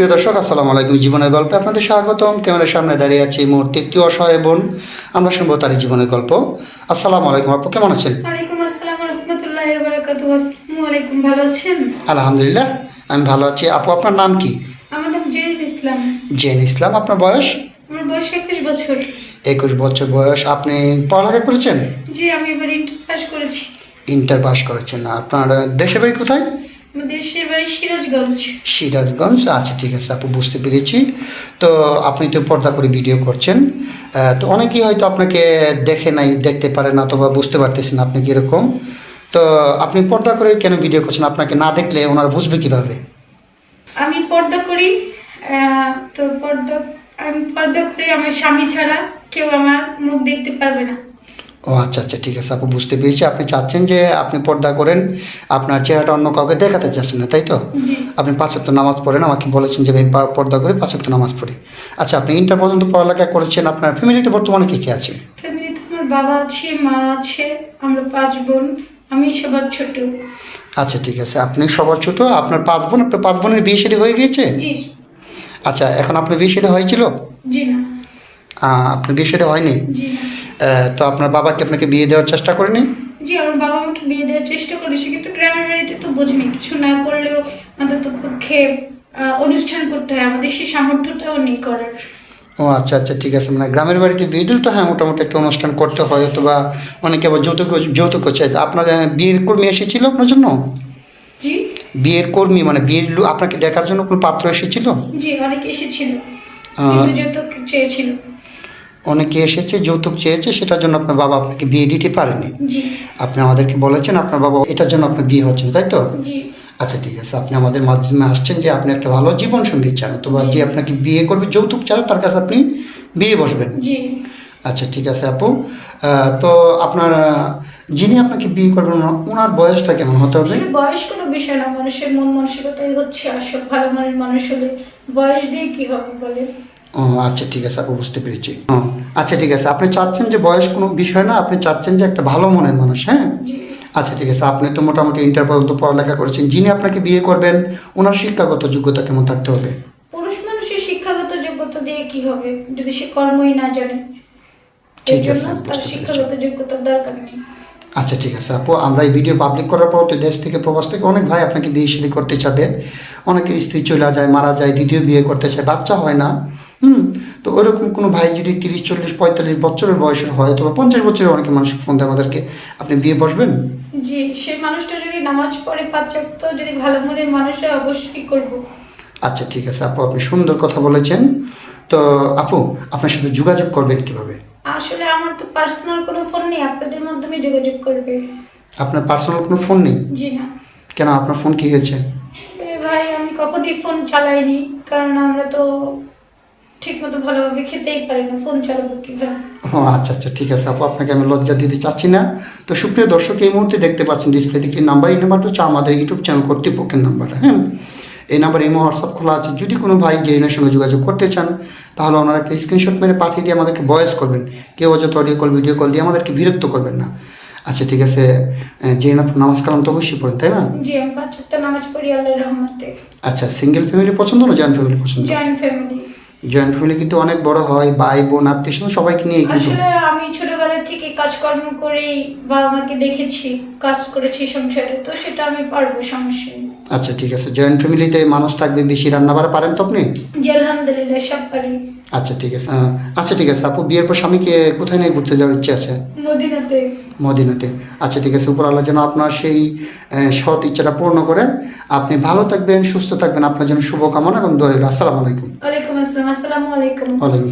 সুপ্রিয় দর্শক আসসালামু আলাইকুম। জীবনের গল্পে আপনাদের স্বাগতম। ক্যামেরার সামনে দাঁড়িয়ে আছে এই মুহূর্তে একটি অসহায় বোন। আমরা শুনব তার জীবনের গল্প। আসসালামু আলাইকুম আপু কেমন আছেন? ভালো আছেন? আলহামদুলিল্লাহ আমি ভালো আছি। আপু আপনার নাম কি? আমার নাম জেরিন ইসলাম। জেন ইসলাম আপনার বয়স? আমার বয়স একুশ বছর। একুশ বছর বয়স। আপনি পড়ালেখা করেছেন? জি আমি এবার ইন্টার পাস করেছি। ইন্টার পাস করেছেন। আপনার দেশের বাড়ি কোথায়? দেশের বাড়ি সিরাজগঞ্জ। সিরাজগঞ্জ? আচ্ছা ঠিক আছে আপু বুঝতে পেরেছি। তো আপনি তো পর্দা করে ভিডিও করছেন। তো অনেকেই হয়তো আপনাকে দেখে নাই দেখতে পারে না অথবা বুঝতে পারতেছেন আপনি কীরকম। তো আপনি পর্দা করে কেন ভিডিও করছেন? আপনাকে না দেখলে ওনারা বুঝবে কীভাবে? আমি পর্দা করি তো পর্দা আমি পর্দা করি আমার স্বামী ছাড়া। কেউ আমার মুখ দেখতে পারবে না। ও আচ্ছা আচ্ছা ঠিক আছে আপু বুঝতে পেরেছি। আপনি চাচ্ছেন যে আপনি পর্দা করেন আপনার চেহারাটা অন্য কাউকে দেখাতে চাচ্ছেন না তাই তো? আপনি পাঁচক্ত নামাজ পড়েন আমাকে বলেছেন যে ভাই পর্দা করে পাঁচক্ত নামাজ পড়ি। আচ্ছা আপনি ইন্টার পর্যন্ত পড়ালেখা করেছেন আপনার ফ্যামিলিতে বর্তমানে কে কে আছে? ফ্যামিলিতে আমার বাবা আছে মা আছে আমরা পাঁচ বোন আমি সবার ছোট। আচ্ছা ঠিক আছে আপনি সবার ছোট আপনার পাঁচ বোন আপনার পাঁচ বোনের বিয়ে শাদী হয়ে গিয়েছে? আচ্ছা এখন আপনার বিয়ে শাদী হয়েছিল? জি না। আপনার বিয়ে শাদী হয়নি? জি। তো আপনার বাবা কি আপনাকে বিয়ে দেওয়ার চেষ্টা করেনি? জি আমার বাবা আমাকে বিয়ে দেওয়ার চেষ্টা করেছে কিন্তু গ্রামের বাড়িতে তো বোঝেনি। কিছু না করলেও অন্তত পক্ষে অনুষ্ঠান করতে হয়। আমাদের সেই সামর্থ্যটাও নেই করার। ও আচ্ছা আচ্ছা ঠিক আছে। মানে গ্রামের বাড়িতে বিয়ে দিলে? তো হ্যাঁ মোটামুটি একটা অনুষ্ঠান করতে হয় অথবা অনেকে আবার যৌতুক যৌতুক চাই আপনার বিয়ের কর্মী এসেছিল আপনার জন্য? জি। বিয়ের কর্মী মানে বিয়ের আপনাকে দেখার জন্য কোনো পাত্র এসেছিল? জি অনেকে এসেছিল। যৌতুক চেয়েছিল। অনেকে এসেছে যৌতুক চেয়েছে সেটার জন্য আপনার বাবা আপনাকে বিয়ে দিতে পারেনি। আপনি আমাদেরকে বলেছেন আপনার বাবা এটার জন্য আপনার বিয়ে হচ্ছে না, তাই তো? আচ্ছা ঠিক আছে আপনি আমাদের মাধ্যমে আসছেন যে আপনি একটা ভালো জীবন সঙ্গী চান অথবা যে আপনাকে বিয়ে করবে যৌতুক চান তার কাছে আপনি বিয়ে বসবেন। আচ্ছা ঠিক আছে আপু। তো আপনার যিনি আপনাকে বিয়ে করবেন ওনার বয়সটা কেমন হতে হবে? বয়স কোনো বিষয় না মানুষের মন মানসিকতাই হচ্ছে আসল ভালো মনের মানুষ হলে বয়স দিয়ে কি হবে বলে ও আচ্ছা ঠিক আছে আপু বুঝতে পেরেছি। ও, আচ্ছা ঠিক আছে আপনি চাচ্ছেন যে বয়স কোনো বিষয় না আপনি চাচ্ছেন যে একটা ভালো মনের মানুষ হ্যাঁ? আচ্ছা ঠিক আছে আপনি তো মোটামুটি ইন্টার পর্যন্ত পড়ালেখা করেছেন যিনি আপনাকে বিয়ে করবেন ওনার শিক্ষাগত যোগ্যতা কেমন থাকতে হবে? পুরুষ মানুষের শিক্ষাগত যোগ্যতা দিয়ে কি হবে? যদি সে কর্মই না জানে ঠিক আছে, তার শিক্ষাগত যোগ্যতার দরকার নেই। আচ্ছা ঠিক আছে আপু আমরা এই ভিডিও পাবলিক করার পর তো দেশ থেকে প্রবাস থেকে অনেক ভাই আপনাকে বিয়ে শাদী করতে চাবে। অনেকের স্ত্রী চলে যায় মারা যায় দ্বিতীয় বিয়ে করতে চায় বাচ্চা হয় না। হুম। তো ওরকম কোনো ভাই যদি তিরিশ চল্লিশ পঁয়তাল্লিশ বছরের বয়সের হয় অথবা পঞ্চাশ বছরের অনেকে মানুষ ফোন দেয় আমাদেরকে আপনি বিয়ে বসবেন? জি সেই মানুষটা যদি নামাজ পড়ে পাঁচ ওয়াক্ত যদি ভালো মনের মানুষ হয় অবশ্যই করব। আচ্ছা ঠিক আছে আপু আপনি সুন্দর কথা বলেছেন। তো আপু আপনার সাথে যোগাযোগ করবেন কীভাবে? আসলে আমার তো পার্সোনাল কোনো ফোন নেই আপনাদের মাধ্যমে যোগাযোগ করবে। আপনার পার্সোনাল কোনো ফোন নেই? জি না। কেন আপনার ফোন কি হয়েছে? ভাই আমি কখনোই ফোন চালাইনি কারণ আমরা তো ঠিকমতো ভালোভাবে খেতেই পারি না ফোন চালাবো কীভাবে? ও আচ্ছা আচ্ছা ঠিক আছে আপু আপনাকে আমি লজ্জা দিতে চাচ্ছি না। তো সুপ্রিয় দর্শক এই মুহূর্তে দেখতে পাচ্ছেন ডিসপ্লেতে একটি নাম্বার এই নাম্বারটা হচ্ছে আমাদের ইউটিউব চ্যানেল কর্তৃপক্ষের নাম্বার হ্যাঁ? এই নাম্বার এই হোয়াটসঅ্যাপ খোলা আছে। যদি কোনো ভাই জেরিনের সঙ্গে যোগাযোগ করতে চান তাহলে ওনারা একটা স্ক্রিনশট মেরে পাঠিয়ে দিয়ে আমাদেরকে ভয়েস করবেন। কেউ অযথা অডিও কল ভিডিও কল দিয়ে আমাদেরকে বিরক্ত করবেন না। আচ্ছা ঠিক আছে জেরিন আপু নামাজ কালাম তো অবশ্যই পড়েন তাই না? জি আমি পাঁচ নামাজ পড়ি আল্লাহর রহমতে। আচ্ছা সিঙ্গেল ফ্যামিলি পছন্দ না জয়েন্ট ফ্যামিলি পছন্দ? জয়েন্ট ফ্যামিলি জয়েন্ট ফ্যামিলি কিন্তু অনেক বড় হয় ভাই বোন আত্মীয় স্বজন সবাইকে নিয়ে কিন্তু। আসলে আমি ছোটবেলা থেকে কাজকর্ম করেই বাবা মাকে দেখেছি কাজ করেছি সংসারে তো সেটা আমি পারব সমস্যা নেই। আচ্ছা ঠিক আছে। জয়েন্ট ফ্যামিলিতে মানুষ থাকবে বেশি রান্না বাড়া পারেন তো আপনি? জি আলহামদুলিল্লাহ সব পারি। আচ্ছা ঠিক আছে। আচ্ছা ঠিক আছে। আপু বিয়ের পর স্বামীকে কোথায় নিয়ে ঘুরতে যাওয়ার ইচ্ছে আছে? মদিনাতে। মদিনাতে। আচ্ছা ঠিক আছে উপর আল্লাহ যেন আপনার সেই সৎ ইচ্ছাটা পূর্ণ করে। আপনি ভালো থাকবেন সুস্থ থাকবেন। আপনার জন্য শুভকামনা এবং দোয়া রইল। আসসালামু আলাইকুম। ওয়ালাইকুম আসসালাম। আসসালামু আলাইকুম। ওয়ালাইকুম